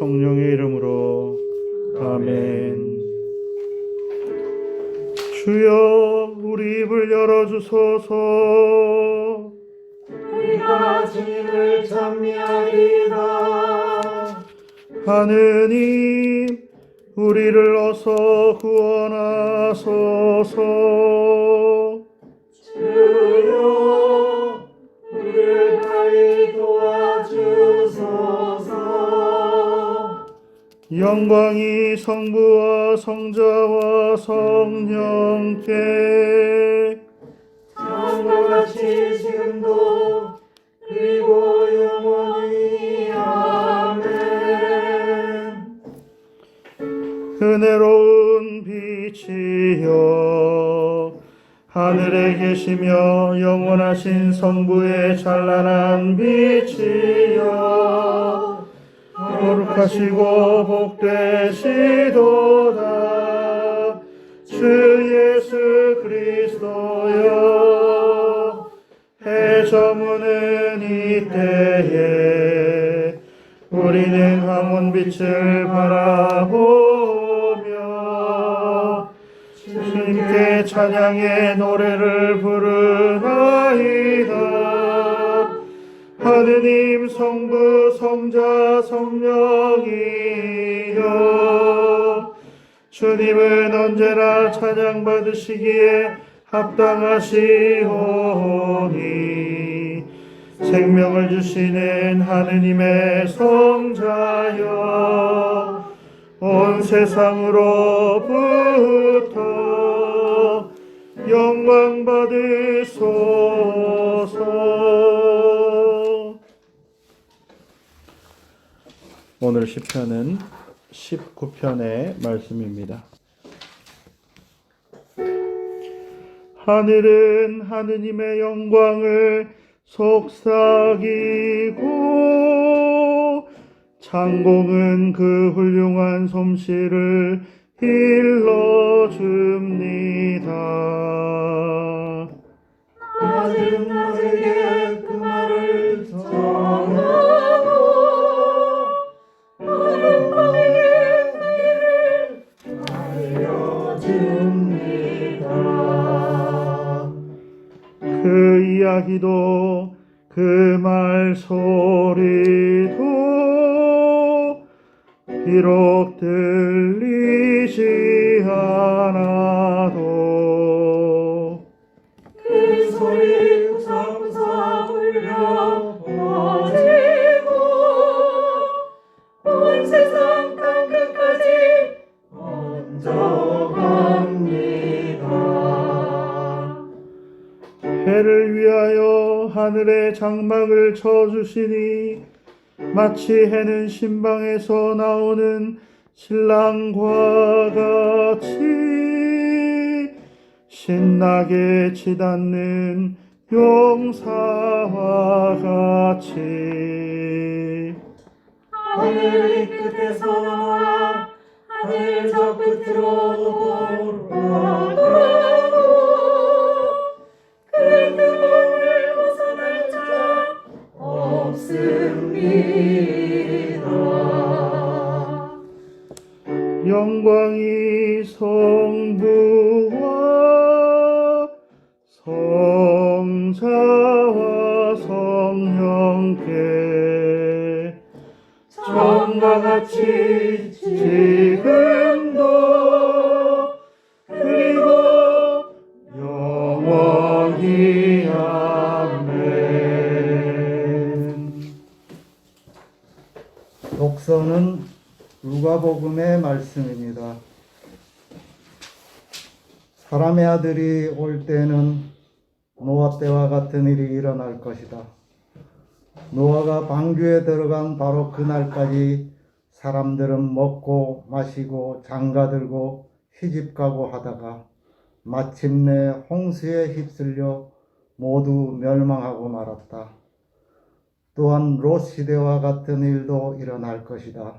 성령의 이름으로 아멘. 주여 우리 입을 열어 주소서 우리가 주님을 찬미하리이다. 하느님 우리를 어서 구원하소서 영광이 성부와 성자와 성령께 처음과 같이 지금도 그리고 영원히 아멘. 은혜로운 빛이여 하늘에 계시며 영원하신 성부의 찬란한 빛이여 거룩하시고 복되시도다. 주 예수 그리스도여 해저무는 이때에 우리는 황혼 빛을 바라보며 주님께 찬양의 노래를 부르나이다 하느님 성부 성자 성령이여. 주님은 언제나 찬양 받으시기에 합당하시오니 생명을 주시는 하느님의 성자여 온 세상으로부터 영광 받으소서 오늘 시편은 19편의 말씀입니다. 하늘은 하느님의 영광을 속삭이고 창공은 그 훌륭한 솜씨를 일러줍니다. 하늘은 너에 이야기도 그 말 소리도 비록 들리지 않아 장막을 쳐주시니 마치 해는 신방에서 나오는 신랑과 같이 신나게 치닫는 용사와 같이. 하늘 이 끝에서 하늘 저 끝으로 돌 사람의 아들이 올 때는 노아 때와 같은 일이 일어날 것이다. 노아가 방주에 들어간 바로 그날까지 사람들은 먹고 마시고 장가들고 시집가고 하다가 마침내 홍수에 휩쓸려 모두 멸망하고 말았다. 또한 롯 시대와 같은 일도 일어날 것이다.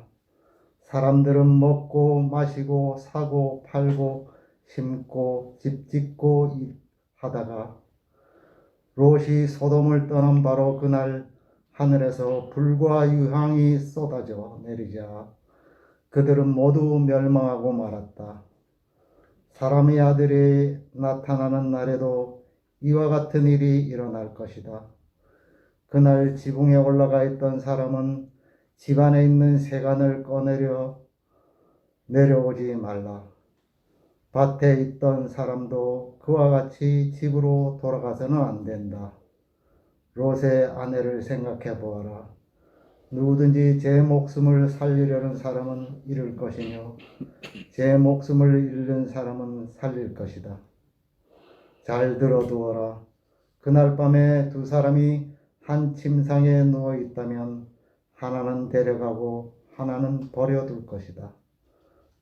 사람들은 먹고 마시고 사고 팔고 심고 집 짓고 이- 하다가 롯이 소돔을 떠난 바로 그날 하늘에서 불과 유황이 쏟아져 내리자 그들은 모두 멸망하고 말았다. 사람의 아들이 나타나는 날에도 이와 같은 일이 일어날 것이다. 그날 지붕에 올라가 있던 사람은 집안에 있는 세간을 꺼내려 내려오지 말라. 밭에 있던 사람도 그와 같이 집으로 돌아가서는 안 된다. 롯의 아내를 생각해 보아라. 누구든지 제 목숨을 살리려는 사람은 잃을 것이며 제 목숨을 잃는 사람은 살릴 것이다. 잘 들어두어라. 그날 밤에 두 사람이 한 침상에 누워 있다면 하나는 데려가고 하나는 버려둘 것이다.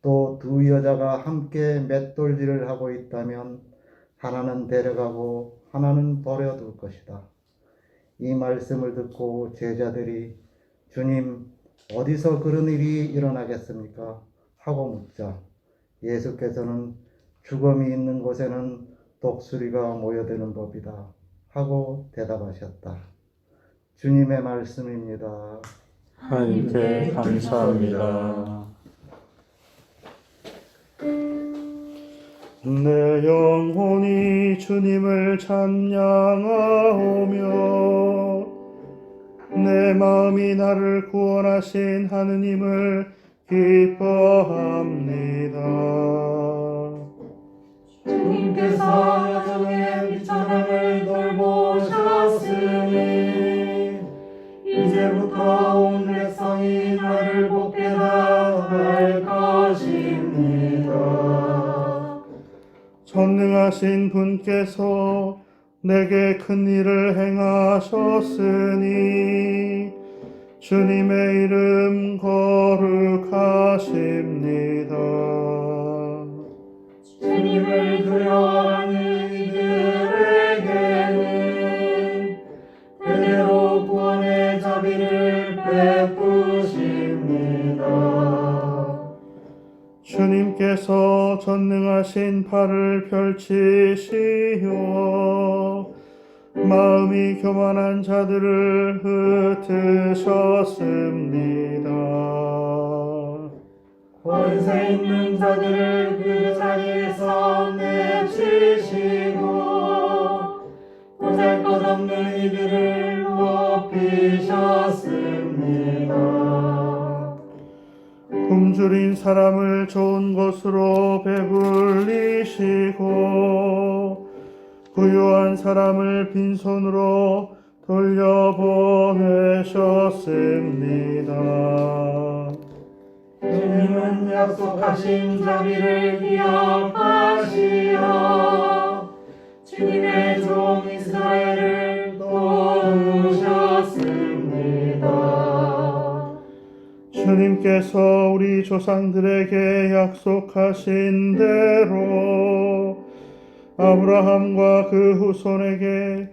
또 두 여자가 함께 맷돌질을 하고 있다면 하나는 데려가고 하나는 버려둘 것이다. 이 말씀을 듣고 제자들이 주님 어디서 그런 일이 일어나겠습니까? 하고 묻자 예수께서는 죽음이 있는 곳에는 독수리가 모여드는 법이다 하고 대답하셨다. 주님의 말씀입니다. 하나님께 감사합니다. 내 영혼이 주님을 찬양하오며 내 마음이 나를 구원하신 하느님을 기뻐합니다. 주님께서 여정의 비천함을 돌보셨으니 전능하신 분께서 내게 큰 일을 행하셨으니 주님의 이름 거룩하십니다. 주님을 두려워 주님께서 전능하신 팔을 펼치시어 마음이 교만한 자들을 흩으셨습니다. 권세 있는 자들을 그 자리에서 내치시고 보잘 것 없는 이들을 높이셨습니다. 굶주린 사람을 좋은 것으로 배불리시고 부유한 사람을 빈손으로 돌려보내셨습니다. 주님은 약속하신 자비를 기억하시어 주님의 종 이스라엘을 도우 주님께서 우리 조상들에게 약속하신 대로 아브라함과 그 후손에게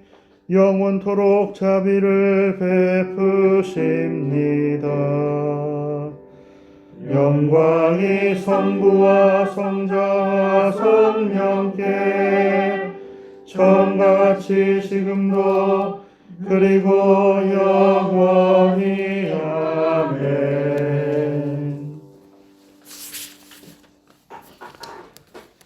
영원토록 자비를 베푸십니다. 영광이 성부와 성자와 성령께 처음과 같이 지금도 그리고 영원히 아멘.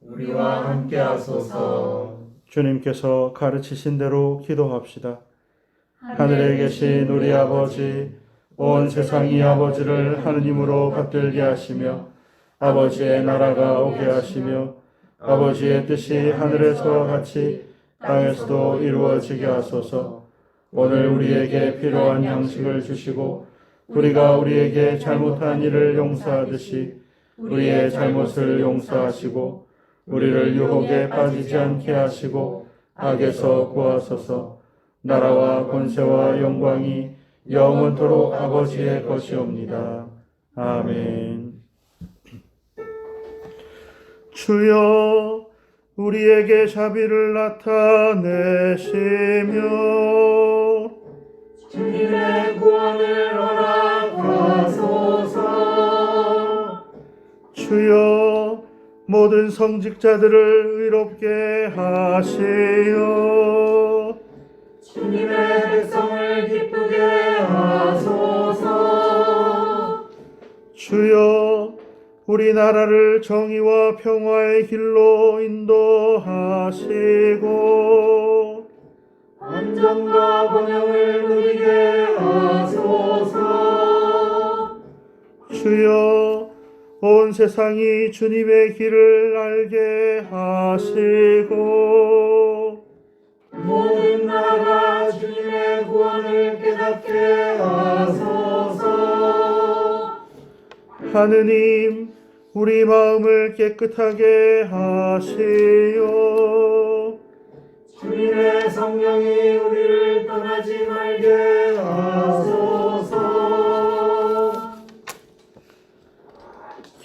우리와 함께 하소서. 주님께서 가르치신 대로 기도합시다. 하늘에 계신 우리 아버지, 온 세상이 아버지를 하느님으로 받들게 하시며 아버지의 나라가 오게 하시며 아버지의 뜻이 하늘에서와 같이 땅에서도 이루어지게 하소서 오늘 우리에게 필요한 양식을 주시고 우리가 우리에게 잘못한 일을 용서하듯이 우리의 잘못을 용서하시고 우리를 유혹에 빠지지 않게 하시고 악에서 구하소서 나라와 권세와 영광이 영원토록 아버지의 것이옵니다. 아멘. 주여 우리에게 자비를 나타내시며 주님의 구원을 허락하소서 주여 모든 성직자들을 의롭게 하시어 주님의 백성을 기쁘게 하소서. 주여 우리나라를 정의와 평화의 길로 인도하시고 안전과 번영을 누리게 하소서. 주여 온 세상이 주님의 길을 알게 하시고 모든 나라가 주님의 구원을 깨닫게 하소서. 하느님 우리 마음을 깨끗하게 하시어 주님의 성령이 우리를 떠나지 말게 하소서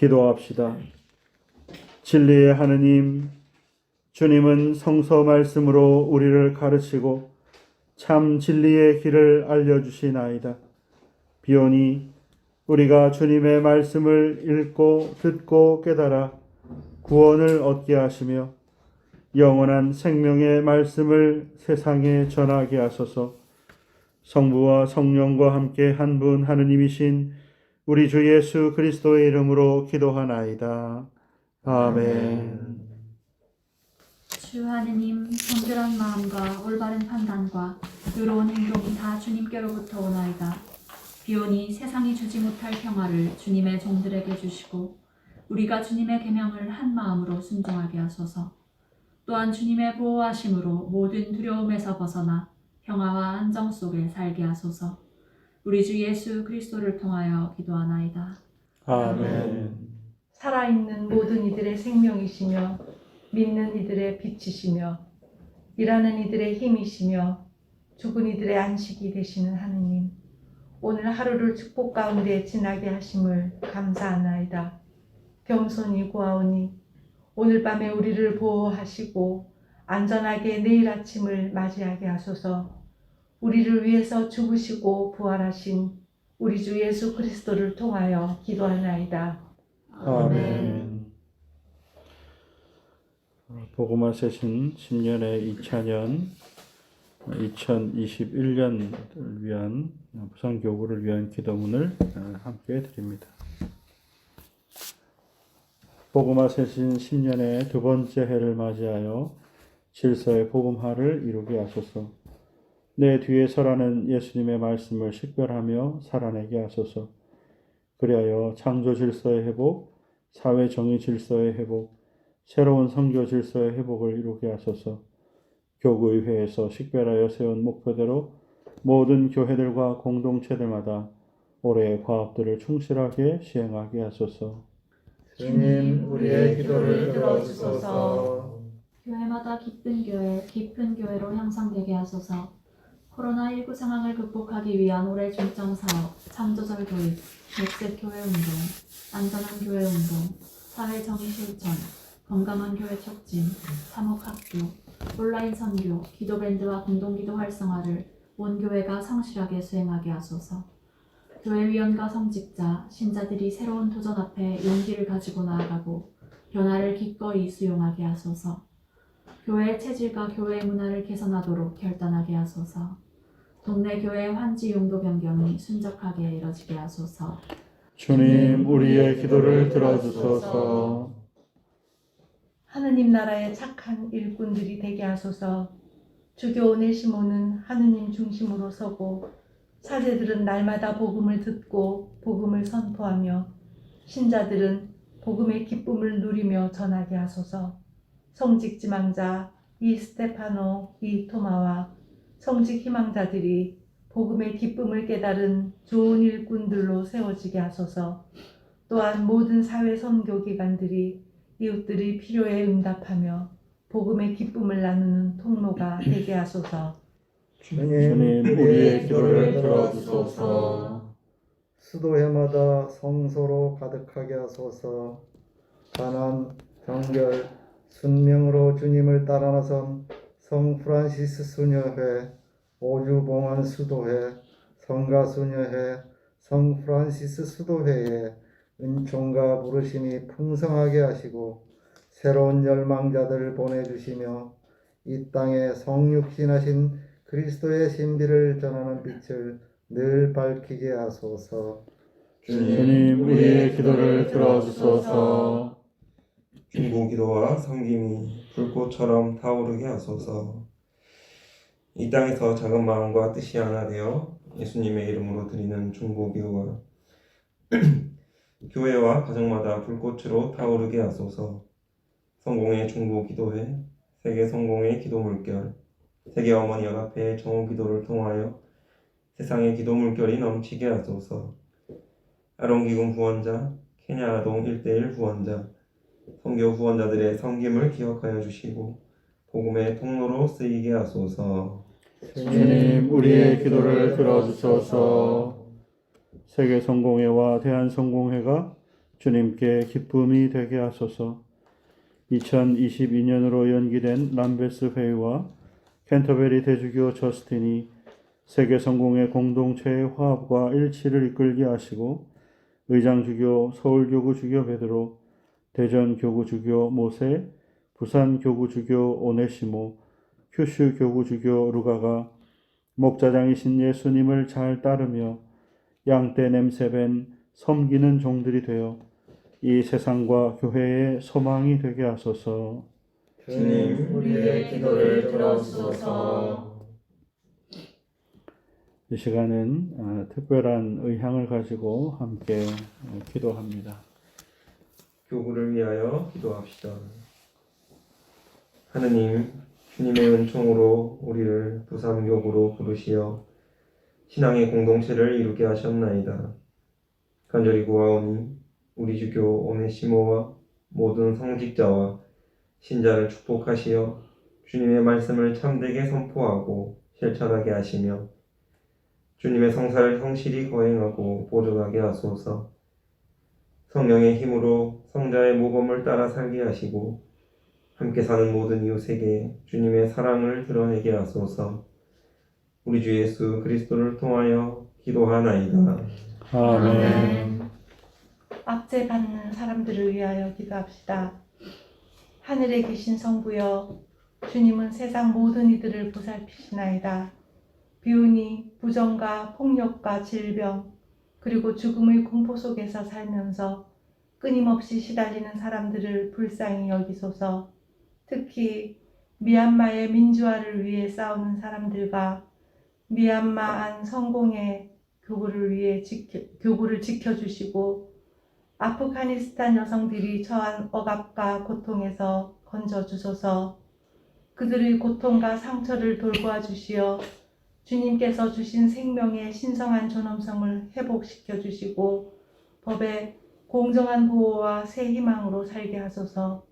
기도합시다. 진리의 하느님, 주님은 성서 말씀으로 우리를 가르치고 참 진리의 길을 알려주시나이다. 비오니 우리가 주님의 말씀을 읽고 듣고 깨달아 구원을 얻게 하시며 영원한 생명의 말씀을 세상에 전하게 하소서 성부와 성령과 함께 한 분 하느님이신 우리 주 예수 그리스도의 이름으로 기도하나이다. 아멘. 주 하느님 정결한 마음과 올바른 판단과 의로운 행동이 다 주님께로부터 오나이다. 비오니 세상이 주지 못할 평화를 주님의 종들에게 주시고 우리가 주님의 계명을 한 마음으로 순종하게 하소서. 또한 주님의 보호하심으로 모든 두려움에서 벗어나 평화와 안정 속에 살게 하소서. 우리 주 예수 그리스도를 통하여 기도하나이다. 아멘. 살아있는 모든 이들의 생명이시며 믿는 이들의 빛이시며 일하는 이들의 힘이시며 죽은 이들의 안식이 되시는 하느님 오늘 하루를 축복 가운데 지나게 하심을 감사하나이다. 겸손히 구하오니 오늘 밤에 우리를 보호하시고 안전하게 내일 아침을 맞이하게 하소서 우리를 위해서 죽으시고 부활하신 우리 주 예수 그리스도를 통하여 기도하나이다. 아멘. 복음화 세신 신년의 2차년 2021년을 위한 부산 교구를 위한 기도문을 함께 드립니다. 복음화 세신 신년의 두 번째 해를 맞이하여 질서의 복음화를 이루게 하소서. 내 뒤에 설하는 예수님의 말씀을 식별하며 살아내게 하소서. 그리하여 창조 질서의 회복, 사회 정의 질서의 회복, 새로운 선교 질서의 회복을 이루게 하소서. 교구의회에서 식별하여 세운 목표대로 모든 교회들과 공동체들마다 올해의 과업들을 충실하게 시행하게 하소서. 주님 우리의 기도를 들어주소서 교회마다 기쁜 교회, 깊은 교회로 향상되게 하소서. 코로나19 상황을 극복하기 위한 올해 중점 사업, 창조절 도입, 녹색 교회 운동, 안전한 교회 운동, 사회 정의 실천, 건강한 교회 촉진, 사목학교, 온라인 선교, 기도밴드와 공동기도 활성화를 온 교회가 성실하게 수행하게 하소서. 교회위원과 성직자, 신자들이 새로운 도전 앞에 용기를 가지고 나아가고 변화를 기꺼이 수용하게 하소서. 교회의 체질과 교회의 문화를 개선하도록 결단하게 하소서. 동네 교회 환지 용도 변경이 순적하게 이뤄지게 하소서. 주님, 우리의 기도를 들어주소서. 하느님 나라의 착한 일꾼들이 되게 하소서. 주교 오네시모는 하느님 중심으로 서고 사제들은 날마다 복음을 듣고 복음을 선포하며 신자들은 복음의 기쁨을 누리며 전하게 하소서. 성직 지망자 이 스테파노 이 토마와 성직 희망자들이 복음의 기쁨을 깨달은 좋은 일꾼들로 세워지게 하소서. 또한 모든 사회 선교 기관들이 이웃들의 필요에 응답하며 복음의 기쁨을 나누는 통로가 되게 하소서. 주님 우리의 기도를 들어주소서. 수도회마다 성소로 가득하게 하소서. 가난, 병결, 순명으로 주님을 따라 나선 성 프란시스 수녀회, 오주봉안 수도회, 성가 수녀회, 성 프란시스 수도회에 은총과 부르심이 풍성하게 하시고 새로운 열망자들을 보내주시며 이 땅에 성육신하신 그리스도의 신비를 전하는 빛을 늘 밝히게 하소서. 주님 우리의 기도를 들어주소서. 중보 기도와 섬김이 불꽃처럼 타오르게 하소서. 이 땅에서 작은 마음과 뜻이 하나 되어 예수님의 이름으로 드리는 중보 기도와 교회와 가정마다 불꽃으로 타오르게 하소서. 성공의 중보 기도회, 세계 성공의 기도 물결, 세계 어머니 연합회의 정오 기도를 통하여 세상의 기도 물결이 넘치게 하소서. 아론기금 후원자, 케냐 아동 1대1 후원자, 선교 후원자들의 섬김을 기억하여 주시고 복음의 통로로 쓰이게 하소서. 주님 우리의 기도를 들어주소서. 세계 성공회와 대한 성공회가 주님께 기쁨이 되게 하소서. 2022년으로 연기된 람베스 회의와 캔터베리 대주교 저스틴이 세계 성공회 공동체의 화합과 일치를 이끌게 하시고 의장 주교 서울 교구 주교 베드로 대전 교구 주교 모세 부산 교구 주교 오네시모 큐슈 교구 주교 루가가 목자장이신 예수님을 잘 따르며 양떼 냄새밴 섬기는 종들이 되어 이 세상과 교회의 소망이 되게 하소서. 주님, 우리의 기도를 들어주소서. 이 시간은 아, 특별한 의향을 가지고 함께 어, 기도합니다. 교구를 위하여 기도합시다. 하느님, 주님의 은총으로 우리를 부산교구로 부르시어 신앙의 공동체를 이루게 하셨나이다. 간절히 구하오니 우리 주교 오네시모와 모든 성직자와 신자를 축복하시어 주님의 말씀을 참되게 선포하고 실천하게 하시며 주님의 성사를 성실히 거행하고 보존하게 하소서. 성령의 힘으로 성자의 모범을 따라 살게 하시고 함께 사는 모든 이웃에게 주님의 사랑을 드러내게 하소서. 우리 주 예수 그리스도를 통하여 기도하나이다. 아멘. 압제 받는 사람들을 위하여 기도합시다. 하늘에 계신 성부여, 주님은 세상 모든 이들을 보살피시나이다. 비운이 부정과 폭력과 질병, 그리고 죽음의 공포 속에서 살면서 끊임없이 시달리는 사람들을 불쌍히 여기소서. 특히 미얀마의 민주화를 위해 싸우는 사람들과 미얀마 안 성공의 교구를 위해 지켜, 교구를 지켜주시고 아프가니스탄 여성들이 처한 억압과 고통에서 건져주소서 그들의 고통과 상처를 돌보아 주시어 주님께서 주신 생명의 신성한 존엄성을 회복시켜 주시고 법의 공정한 보호와 새 희망으로 살게 하소서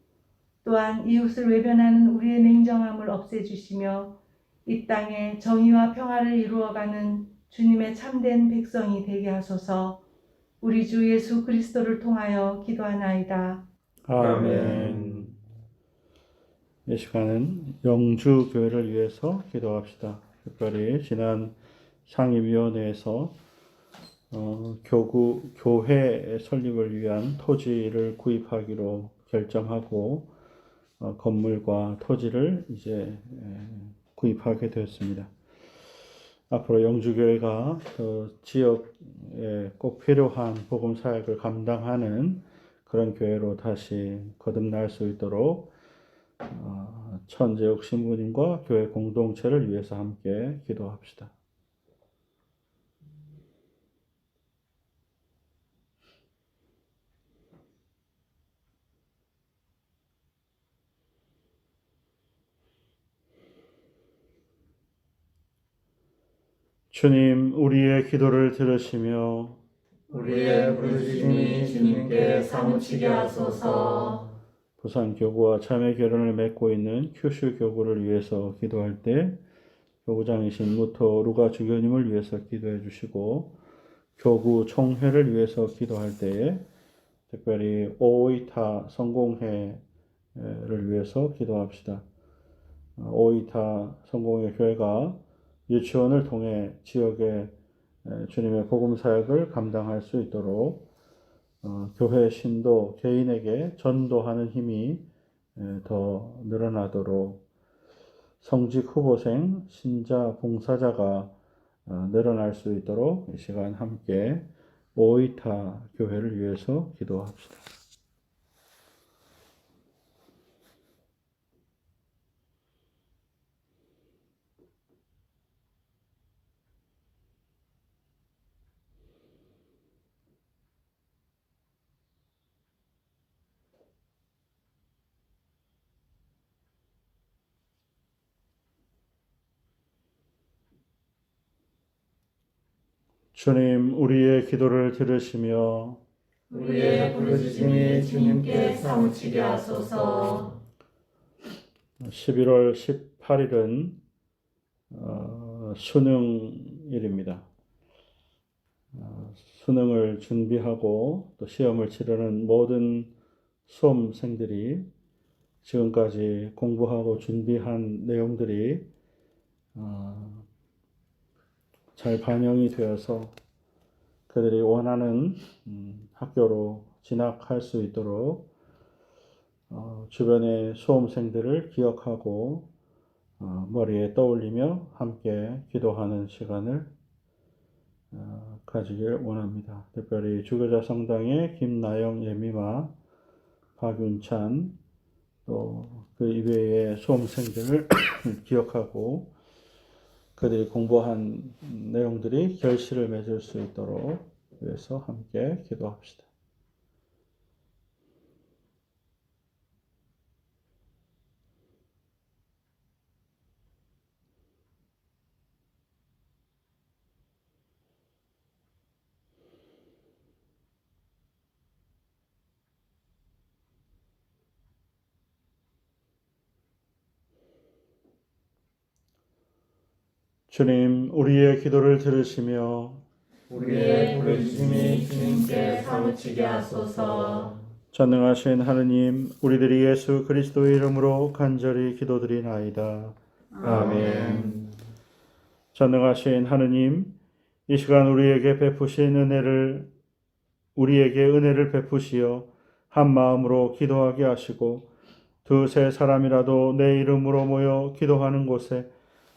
또한 이웃을 외변하는 우리의 냉정함을 없애주시며 이 땅에 정의와 평화를 이루어가는 주님의 참된 백성이 되게 하소서 우리 주 예수 그리스도를 통하여 기도하나이다. 아멘. 이 시간은 영주 교회를 위해서 기도합시다. 특별히 지난 상임위원회에서 어, 교구 교회 설립을 위한 토지를 구입하기로 결정하고 어, 건물과 토지를 이제 에, 구입하게 되었습니다. 앞으로 영주교회가 그 지역에 꼭 필요한 복음 사역을 감당하는 그런 교회로 다시 거듭날 수 있도록 어, 천재욱 신부님과 교회 공동체를 위해서 함께 기도합시다. 주님, 우리의 기도를 들으시며 우리의 부르짖음이 주님께 사무치게 하소서 부산 교구와 자매 결혼을 맺고 있는 큐슈 교구를 위해서 기도할 때 교구장이신 무토 루가 주교님을 위해서 기도해 주시고 교구 총회를 위해서 기도할 때에 특별히 오이타 성공회를 위해서 기도합시다. 어, 오이타 성공회 교회가 유치원을 통해 지역의 에, 주님의 복음 사역을 감당할 수 있도록 어, 교회 신도 개인에게 전도하는 힘이 에, 더 늘어나도록 성직 후보생 신자 봉사자가 어, 늘어날 수 있도록 이 시간 함께 오이타 교회를 위해서 기도합시다. 주님, 우리의 기도를 들으시며 우리의 부르짖음이 주님께 사무치게 하소서 11월 18일은 어, 수능일입니다. 어, 수능을 준비하고 또 시험을 치르는 모든 수험생들이 지금까지 공부하고 준비한 내용들이 어, 잘 반영이 되어서 그들이 원하는 음, 학교로 진학할 수 있도록 어, 주변의 수험생들을 기억하고 어, 머리에 떠올리며 함께 기도하는 시간을 어, 가지길 원합니다. 특별히 주교자 성당의 김나영 예미마, 박윤찬 또 그 이외의 수험생들을 기억하고 그들이 공부한 내용들이 결실을 맺을 수 있도록 위해서 함께 기도합시다. 주님, 우리의 기도를 들으시며 우리의 부르짖음이 주님께 사무치게 하소서 전능하신 하느님, 우리들이 예수 그리스도의 이름으로 간절히 기도드리나이다. 아멘. 전능하신 하느님, 이 시간 우리에게 베푸신 은혜를 우리에게 은혜를 베푸시어 한 마음으로 기도하게 하시고 두세 사람이라도 내 이름으로 모여 기도하는 곳에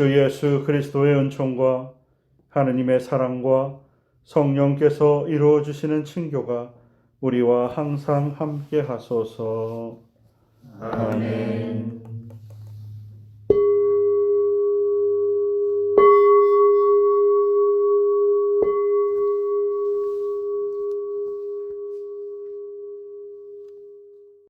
주 예수 그리스도의 은총과 하느님의 사랑과 성령께서 이루어 주시는 친교가 우리와 항상 함께 하소서. 아멘